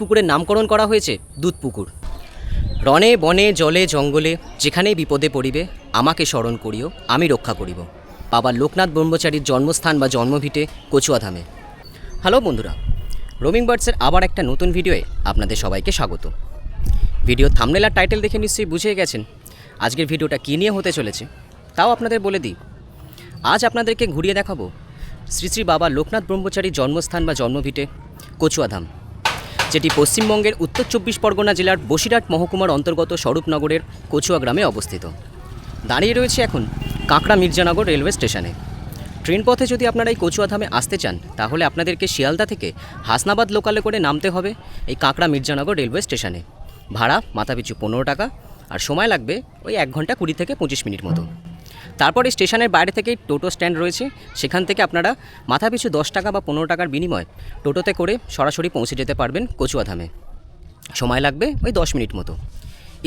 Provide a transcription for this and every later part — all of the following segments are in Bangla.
পুকুরের নামকরণ করা হয়েছে দুধ পুকুর। রনে বনে, জলে, জঙ্গলে, যেখানেই বিপদে পড়িবে, আমাকে স্মরণ করিও, আমি রক্ষা করিব। বাবা লোকনাথ ব্রহ্মচারীর জন্মস্থান বা জন্মভিটে কচুয়াধামে। হ্যালো বন্ধুরা, রোমিং বার্ডসের আবার একটা নতুন ভিডিওয়ে আপনাদের সবাইকে স্বাগত। ভিডিও থামনেল আর টাইটেল দেখে নিশ্চয়ই বুঝে গেছেন আজকের ভিডিওটা কী নিয়ে হতে চলেছে, তাও আপনাদের বলে দিই। আজ আপনাদেরকে ঘুরিয়ে দেখাবো শ্রী শ্রী বাবা লোকনাথ ব্রহ্মচারীর জন্মস্থান বা জন্মভিটে কচুয়াধাম। যেটি পশ্চিমবঙ্গের উত্তর চব্বিশ পরগনা জেলার বসিরহাট মহকুমার অন্তর্গত স্বরূপনগরের কচুয়া গ্রামে অবস্থিত। দাঁড়িয়ে রয়েছে এখন কাঁকড়া মির্জানগর রেলওয়ে স্টেশনে। ট্রেন পথে যদি আপনারা এই কচুয়াধামে আসতে চান, তাহলে আপনাদেরকে শিয়ালদা থেকে হাসনাবাদ লোকালে করে নামতে হবে এই কাঁকড়া মির্জানগর রেলওয়ে স্টেশনে। ভাড়া মাথাপিছু পনেরো টাকা, আর সময় লাগবে ওই এক ঘণ্টা কুড়ি থেকে পঁচিশ মিনিট মতো। তারপরে স্টেশনের বাইরে থেকেই টোটো স্ট্যান্ড রয়েছে। সেখান থেকে আপনারা মাথাপিছু দশ টাকা বা পনেরো টাকার বিনিময়ে টোটোতে করে সরাসরি পৌঁছে যেতে পারবেন কচুয়াধামে সময় লাগবে ওই দশ মিনিট মতো।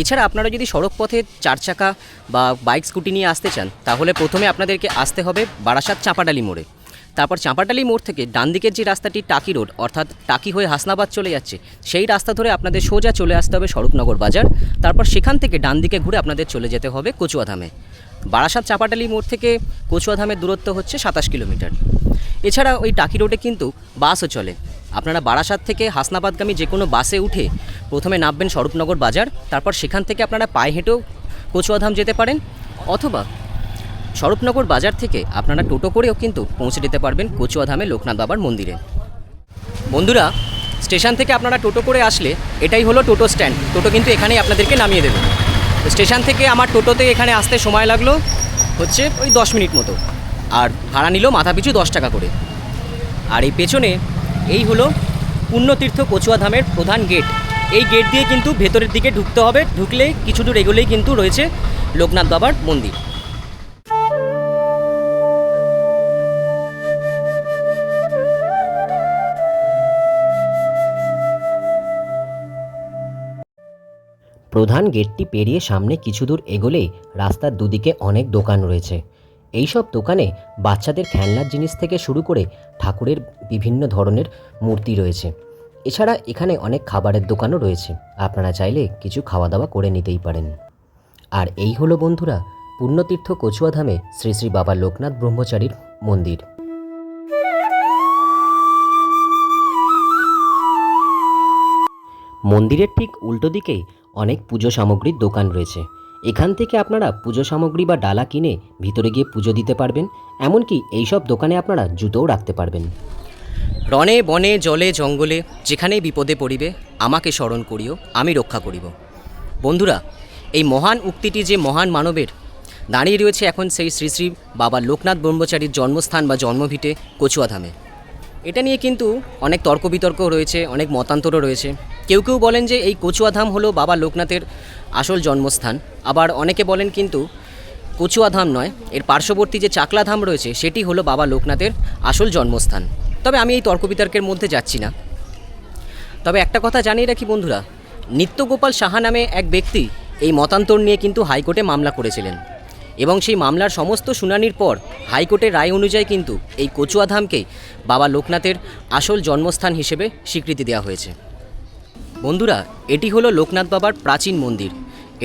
এছাড়া আপনারা যদি সড়ক পথে চার চাকা বা বাইক, স্কুটি নিয়ে আসতে চান, তাহলে প্রথমে আপনাদেরকে আসতে হবে বারাসাত চাঁপাডালি মোড়ে। তারপর চাঁপাডালি মোড় থেকে ডান দিকের যে রাস্তাটি টাকি রোড, অর্থাৎ টাকি হয়ে হাসনাবাদ চলে যাচ্ছে, সেই রাস্তা ধরে আপনাদের সোজা চলে আসতে হবে স্বরূপনগর বাজার। তারপর সেখান থেকে ডান দিকে ঘুরে আপনাদের চলে যেতে হবে কচুয়াধামে বারাসাত চাপাটালি মোড় থেকে কচুয়াধামের দূরত্ব হচ্ছে সাতাশ কিলোমিটার। এছাড়া ওই টাকি রোডে কিন্তু বাসও চলে। আপনারা বারাসাত থেকে হাসনাবাদগামী যে কোনো বাসে উঠে প্রথমে নামবেন স্বরূপনগর বাজার, তারপর সেখান থেকে আপনারা পায়ে হেঁটেও কচুয়াধাম যেতে পারেন, অথবা স্বরূপনগর বাজার থেকে আপনারা টোটো করেও কিন্তু পৌঁছে যেতে পারবেন কচুয়াধামে লোকনাথ বাবার মন্দিরে। বন্ধুরা, স্টেশন থেকে আপনারা টোটো করে আসলে এটাই হলো টোটো স্ট্যান্ড। টোটো কিন্তু এখানেই আপনাদেরকে নামিয়ে দেবে। তো স্টেশন থেকে আমার টোটোতে এখানে আসতে সময় লাগল হচ্ছে ওই দশ মিনিট মতো। আর ভাড়া নিল মাথা পিছু দশ টাকা করে। আর এই পেছনে এই হলো পুণ্যতীর্থ কচুয়াধামের প্রধান গেট এই গেট দিয়ে কিন্তু ভেতরের দিকে ঢুকতে হবে। ঢুকলেই কিছু দূর এগোলেই কিন্তু রয়েছে লোকনাথ বাবার মন্দির। প্রধান গেটটি পেরিয়ে সামনে কিছু দূর এগোলেই রাস্তার দুদিকে অনেক দোকান রয়েছে। এই সব দোকানে বাচ্চাদের খেলনার জিনিস থেকে শুরু করে ঠাকুরের বিভিন্ন ধরনের মূর্তি রয়েছে। এছাড়া এখানে অনেক খাবারের দোকানও রয়েছে। আপনারা চাইলে কিছু খাওয়া দাওয়া করে নিতেই পারেন। আর এই হলো বন্ধুরা, পুণ্যতীর্থ কচুয়াধামে শ্রী শ্রী বাবা লোকনাথ ব্রহ্মচারীর মন্দির। মন্দিরের ঠিক উল্টো দিকেই অনেক পুজো সামগ্রীর দোকান রয়েছে। এখান থেকে আপনারা পুজো সামগ্রী বা ডালা কিনে ভিতরে গিয়ে পুজো দিতে পারবেন, এমনকি এইসব দোকানে আপনারা জুতোও রাখতে পারবেন। রণে, বনে, জলে, জঙ্গলে, যেখানেই বিপদে পড়িবে, আমাকে স্মরণ করিও, আমি রক্ষা করিব। বন্ধুরা, এই মহান উক্তিটি যে মহান মানবের, দাঁড়িয়ে রয়েছে এখন সেই শ্রী শ্রী বাবা লোকনাথ ব্রহ্মচারীর জন্মস্থান বা জন্মভিটে কচুয়াধামে। এটা নিয়ে কিন্তু অনেক তর্ক বিতর্ক রয়েছে, অনেক মতান্তরও রয়েছে। কেউ কেউ বলেন যে এই কচুয়াধাম হলো বাবা লোকনাথের আসল জন্মস্থান। আবার অনেকে বলেন কিন্তু কচুয়াধাম নয়, এর পার্শ্ববর্তী যে চাকলাধাম রয়েছে, সেটি হলো বাবা লোকনাথের আসল জন্মস্থান। তবে আমি এই তর্ক বিতর্কের মধ্যে যাচ্ছি না। তবে একটা কথা জানিয়ে রাখি বন্ধুরা, নিত্যগোপাল সাহা নামে এক ব্যক্তি এই মতান্তর নিয়ে কিন্তু হাইকোর্টে মামলা করেছিলেন। এবং সেই মামলার সমস্ত শুনানির পর হাইকোর্টের রায় অনুযায়ী কিন্তু এই কচুয়াধামকে বাবা লোকনাথের আসল জন্মস্থান হিসেবে স্বীকৃতি দেওয়া হয়েছে। বন্ধুরা, এটি হলো লোকনাথ বাবার প্রাচীন মন্দির।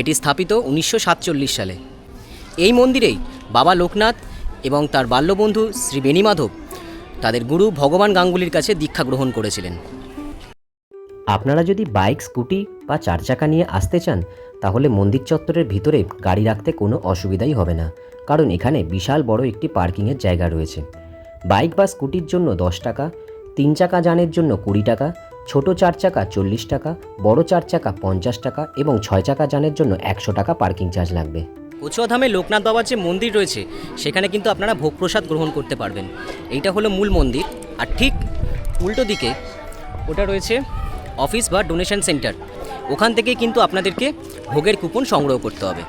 এটি স্থাপিত উনিশশো সাতচল্লিশ সালে। এই মন্দিরেই বাবা লোকনাথ এবং তার বাল্যবন্ধু শ্রী বেণীমাধব তাদের গুরু ভগবান গাঙ্গুলির কাছে দীক্ষা গ্রহণ করেছিলেন। আপনারা যদি বাইক, স্কুটি বা চার চাকা নিয়ে আসতে চান, তাহলে মন্দির চত্বরের ভিতরে গাড়ি রাখতে কোনো অসুবিধাই হবে না, কারণ এখানে বিশাল বড় একটি পার্কিংয়ের জায়গা রয়েছে। বাইক বা স্কুটির জন্য দশ টাকা, তিন চাকা যানের জন্য কুড়ি টাকা ছোট চার চাকা চল্লিশ টাকা বড় চার চাকা পঞ্চাশ টাকা এবং ছয় চাকা যানের জন্য একশো টাকা পার্কিং চার্জ লাগবে। কচুয়াধামে লোকনাথ বাবার যে মন্দির রয়েছে সেখানে কিন্তু আপনারা ভোগ প্রসাদ গ্রহণ করতে পারবেন। এইটা হলো মূল মন্দির। আর ঠিক উল্টো দিকে ওটা রয়েছে অফিস বা ডোনেশন সেন্টার। ওখান থেকেই কিন্তু আপনাদেরকে ভোগের কুপন সংগ্রহ করতে হবে।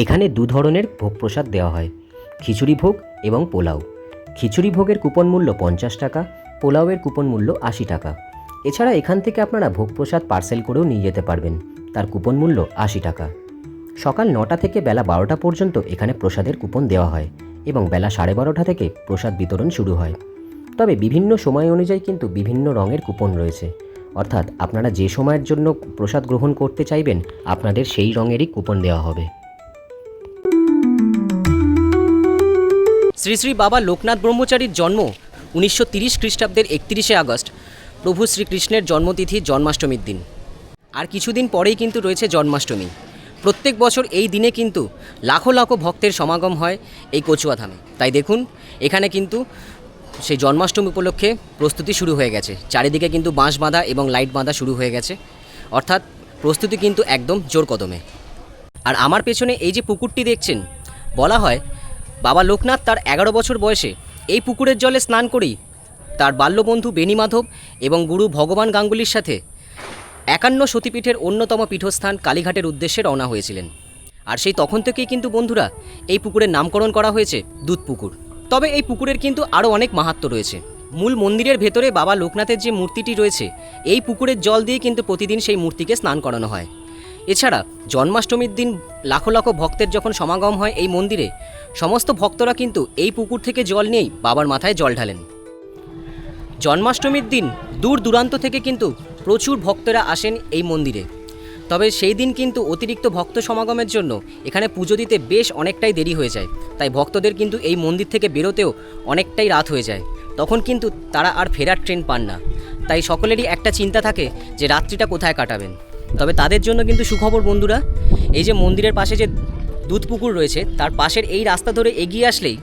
এখানে দু ধরনের ভোগ প্রসাদ দেওয়া হয়। খিচুড়ি ভোগ এবং পোলাও। খিচুড়ি ভোগের কুপন মূল্য পঞ্চাশ টাকা পোলাওয়ের কুপন মূল্য আশি টাকা। এছাড়া এখান থেকে আপনারা ভোগ প্রসাদ পার্সেল করেও নিয়ে যেতে পারবেন। তার কুপন মূল্য আশি টাকা। সকাল নটা থেকে বেলা বারোটা পর্যন্ত এখানে প্রসাদের কুপন দেওয়া হয় এবং বেলা সাড়ে বারোটা থেকে প্রসাদ বিতরণ শুরু হয়। তবে বিভিন্ন সময় অনুযায়ী কিন্তু বিভিন্ন রঙের কুপন রয়েছে। অর্থাৎ আপনারা যে সময়ের জন্য প্রসাদ গ্রহণ করতে চাইবেন, আপনাদের সেই রঙেরই কুপন দেওয়া হবে। শ্রী শ্রী বাবা লোকনাথ ব্রহ্মচারীর জন্ম উনিশশো তিরিশ খ্রিস্টাব্দের একত্রিশে আগস্ট। প্রভু শ্রীকৃষ্ণের জন্মতিথি জন্মাষ্টমীর দিন। আর কিছুদিন পরেই কিন্তু রয়েছে জন্মাষ্টমী। প্রত্যেক বছর এই দিনে কিন্তু লাখো লাখো ভক্তের সমাগম হয় এই কচুয়া ধামে। তাই দেখুন, এখানে কিন্তু সেই জন্মাষ্টমী উপলক্ষে প্রস্তুতি শুরু হয়ে গেছে। চারিদিকে কিন্তু বাঁশ বাঁধা এবং লাইট বাঁধা শুরু হয়ে গেছে। অর্থাৎ প্রস্তুতি কিন্তু একদম জোর কদমে। আর আমার পেছনে এই যে পুকুরটি দেখছেন, বলা হয় বাবা লোকনাথ তার এগারো বছর বয়সে এই পুকুরের জলে স্নান করেই তার বাল্যবন্ধু বেণীমাধব এবং গুরু ভগবান গাঙ্গুলির সাথে একান্ন সতীপীঠের অন্যতম পীঠস্থান কালীঘাটের উদ্দেশ্যে রওনা হয়েছিলেন। আর সেই তখন থেকেই কিন্তু বন্ধুরা এই পুকুরের নামকরণ করা হয়েছে দুধ পুকুর। তবে এই পুকুরের কিন্তু আরও অনেক মাহাত্ম রয়েছে। মূল মন্দিরের ভেতরে বাবা লোকনাথের যে মূর্তিটি রয়েছে, এই পুকুরের জল দিয়ে কিন্তু প্রতিদিন সেই মূর্তিকে স্নান করানো হয়। এছাড়া জন্মাষ্টমীর দিন লাখো লাখো ভক্তের যখন সমাগম হয় এই মন্দিরে, সমস্ত ভক্তরা কিন্তু এই পুকুর থেকে জল নিয়েই বাবার মাথায় জল ঢালেন। জন্মাষ্টমীর দিন দূর দূরান্ত থেকে কিন্তু প্রচুর ভক্তরা আসেন এই মন্দিরে। তবে সেই দিন কিন্তু অতিরিক্ত ভক্ত সমাগমের জন্য এখানে পুজো দিতে বেশ অনেকটাই দেরি হয়ে যায়। তাই ভক্তদের কিন্তু এই মন্দির থেকে বেরোতেও অনেকটাই রাত হয়ে যায়। তখন কিন্তু তারা আর ফেরার ট্রেন পান না। তাই সকলেরই একটা চিন্তা থাকে যে রাত্রিটা কোথায় কাটাবেন। তবে তাদের জন্য কিন্তু সুখবর বন্ধুরা, এই যে মন্দিরের পাশে যে দুধ পুকুর রয়েছে, তার পাশের এই রাস্তা ধরে এগিয়ে আসলেই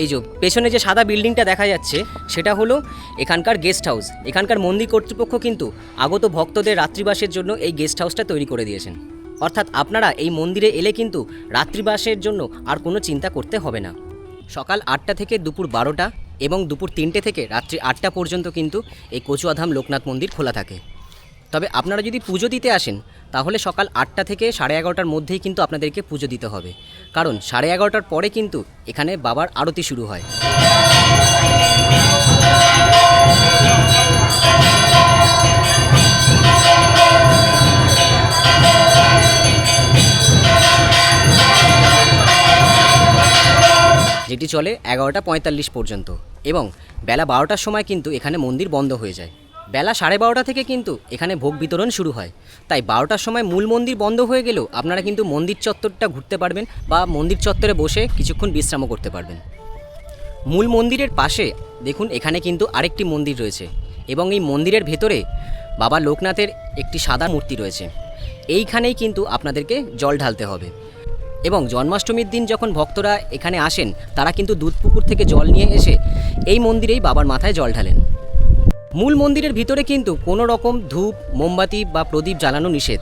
এই যে পেছনে যে সাদা বিল্ডিংটা দেখা যাচ্ছে, সেটা হলো এখানকার গেস্ট হাউস। এখানকার মন্দির কর্তৃপক্ষ কিন্তু আগত ভক্তদের রাত্রিবাসের জন্য এই গেস্ট হাউসটা তৈরি করে দিয়েছেন। অর্থাৎ আপনারা এই মন্দিরে এলে কিন্তু রাত্রিবাসের জন্য আর কোনো চিন্তা করতে হবে না। সকাল আটটা থেকে দুপুর বারোটা এবং দুপুর তিনটে থেকে রাত্রি আটটা পর্যন্ত কিন্তু এই কচুয়াধাম লোকনাথ মন্দির খোলা থাকে। তবে আপনারা যদি পুজো দিতে আসেন, তাহলে সকাল আটটা থেকে সাড়ে এগারোটার মধ্যেই কিন্তু আপনাদেরকে পুজো দিতে হবে। কারণ সাড়ে এগারোটার পরে কিন্তু এখানে বাবার আরতি শুরু হয়। যেটি চলে এগারোটা পঁয়তাল্লিশ পর্যন্ত। এবং বেলা বারোটার সময় কিন্তু এখানে মন্দির বন্ধ হয়ে যায়। বেলা সাড়ে বারোটা থেকে কিন্তু এখানে ভোগ বিতরণ শুরু হয়। তাই বারোটার সময় মূল মন্দির বন্ধ হয়ে গেলেও আপনারা কিন্তু মন্দির চত্বরটা ঘুরতে পারবেন বা মন্দির চত্বরে বসে কিছুক্ষণ বিশ্রামও করতে পারবেন। মূল মন্দিরের পাশে দেখুন এখানে কিন্তু আরেকটি মন্দির রয়েছে এবং এই মন্দিরের ভেতরে বাবা লোকনাথের একটি সাদা মূর্তি রয়েছে। এইখানেই কিন্তু আপনাদেরকে জল ঢালতে হবে এবং জন্মাষ্টমীর দিন যখন ভক্তরা এখানে আসেন, তারা কিন্তু দুধ পুকুর থেকে জল নিয়ে এসে এই মন্দিরেই বাবার মাথায় জল ঢালেন। মূল মন্দিরের ভিতরে কিন্তু কোনো রকম ধূপ, মোমবাতি বা প্রদীপ জ্বালানো নিষেধ।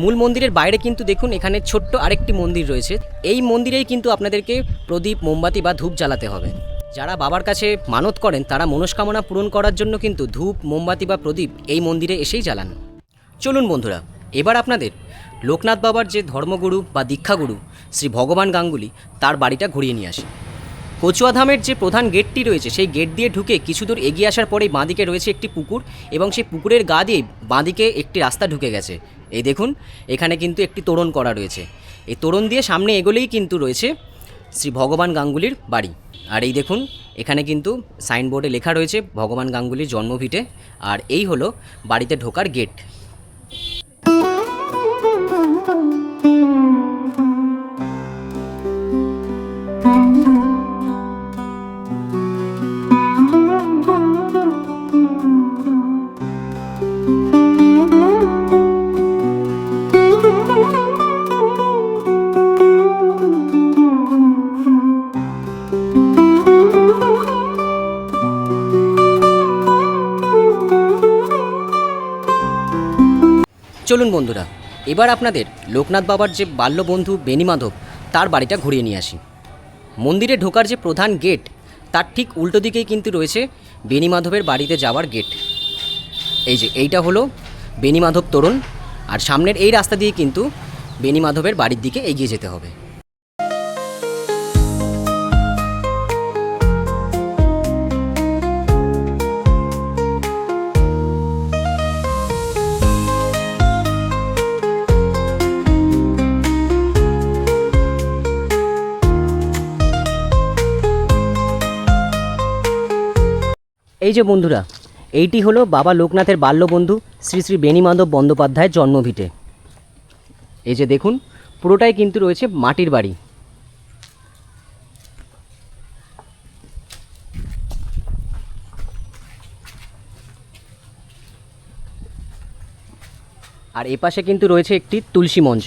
মূল মন্দিরের বাইরে কিন্তু দেখুন এখানে ছোট্ট আরেকটি মন্দির রয়েছে। এই মন্দিরেই কিন্তু আপনাদেরকে প্রদীপ, মোমবাতি বা ধূপ জ্বালাতে হবে। যারা বাবার কাছে মানত করেন, তারা মনস্কামনা পূরণ করার জন্য কিন্তু ধূপ, মোমবাতি বা প্রদীপ এই মন্দিরে এসেই জ্বালান। চলুন বন্ধুরা, এবার আপনাদের লোকনাথ বাবার যে ধর্মগুরু বা দীক্ষাগুরু শ্রী ভগবান গাঙ্গুলি, তার বাড়িটা ঘুরিয়ে নিয়ে আসে। কচুয়াধামের যে প্রধান গেটটি রয়েছে, সেই গেট দিয়ে ঢুকে কিছু দূর এগিয়ে আসার পরেই বাঁদিকে রয়েছে একটি পুকুর এবং সেই পুকুরের গা দিয়ে বাঁদিকে একটি রাস্তা ঢুকে গেছে। এই দেখুন, এখানে কিন্তু একটি তোরণ করা রয়েছে। এই তোরণ দিয়ে সামনে এগোলেই কিন্তু রয়েছে শ্রী ভগবান গাঙ্গুলির বাড়ি। আর এই দেখুন, এখানে কিন্তু সাইনবোর্ডে লেখা রয়েছে ভগবান গাঙ্গুলির জন্মভিটে, আর এই হলো বাড়িতে ঢোকার গেট। চলুন বন্ধুরা, এবার আপনাদের লোকনাথ বাবার যে বাল্য বাল্যবন্ধু বেণীমাধব তার বাড়িটা ঘুরিয়ে নিয়ে আসি। মন্দিরে ঢোকার যে প্রধান গেট, তার ঠিক উল্টো দিকেই কিন্তু রয়েছে বেণীমাধবের বাড়িতে যাওয়ার গেট। এই যে এইটা হলো বেণীমাধব তোরণ, আর সামনের এই রাস্তা দিয়ে কিন্তু বেণীমাধবের বাড়ির দিকে এগিয়ে যেতে হবে। এই যে বন্ধুরা, এইটি হলো বাবা লোকনাথের বাল্যবন্ধু শ্রী শ্রী বেণীমাধব বন্দ্যোপাধ্যায়ের জন্মভিটে। এই যে দেখুন, পুরোটাই কিন্তু রয়েছে মাটির বাড়ি। আর এপাশে কিন্তু রয়েছে একটি তুলসী মঞ্চ।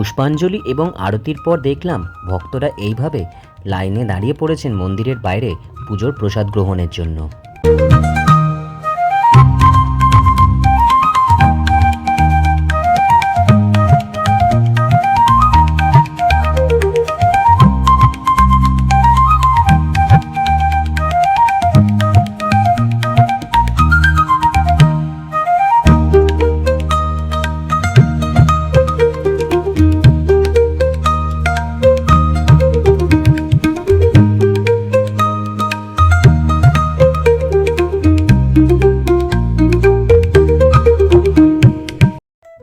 পুষ্পাঞ্জলি এবং আরতির পর দেখলাম ভক্তরা এইভাবে লাইনে দাঁড়িয়ে পড়েছেন মন্দিরের বাইরে পুজোর প্রসাদ গ্রহণের জন্য।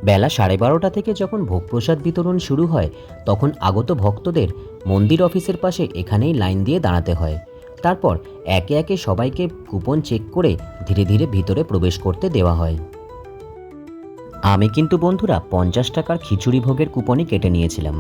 বেলা সাড়ে বারোটা থেকে যখন ভোগ প্রসাদ বিতরণ শুরু হয়, তখন আগত ভক্তদের মন্দির অফিসের পাশে এখানেই লাইন দিয়ে দাঁড়াতে হয়। তারপর একে একে সবাইকে কুপন চেক করে ধীরে ধীরে ভিতরে প্রবেশ করতে দেওয়া হয়। আমি কিন্তু বন্ধুরা পঞ্চাশ টাকার খিচুড়ি ভোগের কুপনই কেটে নিয়েছিলাম।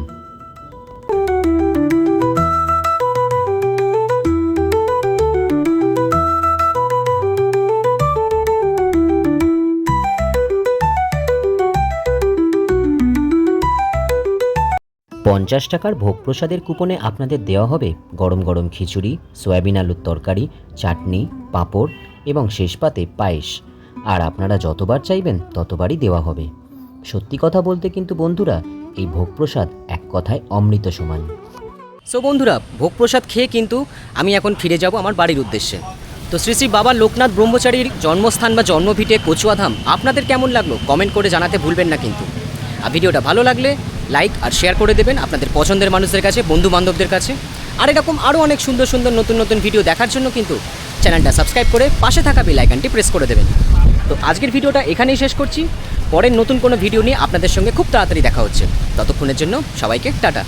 পঞ্চাশ টাকার ভোগ প্রসাদের কুপনে আপনাদের দেওয়া হবে গরম গরম খিচুড়ি, সয়াবিন আলুর তরকারি, চাটনি, পাঁপড় এবং শেষ পাতে পায়েস। আর আপনারা যতবার চাইবেন ততবারই দেওয়া হবে। সত্যি কথা বলতে কিন্তু বন্ধুরা, এই ভোগ প্রসাদ এক কথায় অমৃত সমান। সো বন্ধুরা ভোগ প্রসাদ খেয়ে কিন্তু আমি এখন ফিরে যাব আমার বাড়ির উদ্দেশ্যে। তো শ্রী শ্রী বাবা লোকনাথ ব্রহ্মচারীর জন্মস্থান বা জন্মভিটে কচুয়াধাম আপনাদের কেমন লাগল? কমেন্ট করে জানাতে ভুলবেন না কিন্তু। আর ভিডিওটা ভালো লাগলে লাইক আর শেয়ার করে দেবেন আপনাদের পছন্দের মানুষদের কাছে বন্ধু বান্ধবদের কাছে। আর এরকম আরও অনেক সুন্দর সুন্দর নতুন নতুন ভিডিও দেখার জন্য কিন্তু চ্যানেলটা সাবস্ক্রাইব করে পাশে থাকা বেল আইকনটি প্রেস করে দেবেন। তো আজকের ভিডিওটা এখানেই শেষ করছি। পরের নতুন কোনো ভিডিও নিয়ে আপনাদের সঙ্গে খুব তাড়াতাড়ি দেখা হচ্ছে। ততক্ষণের জন্য সবাইকে টাটা।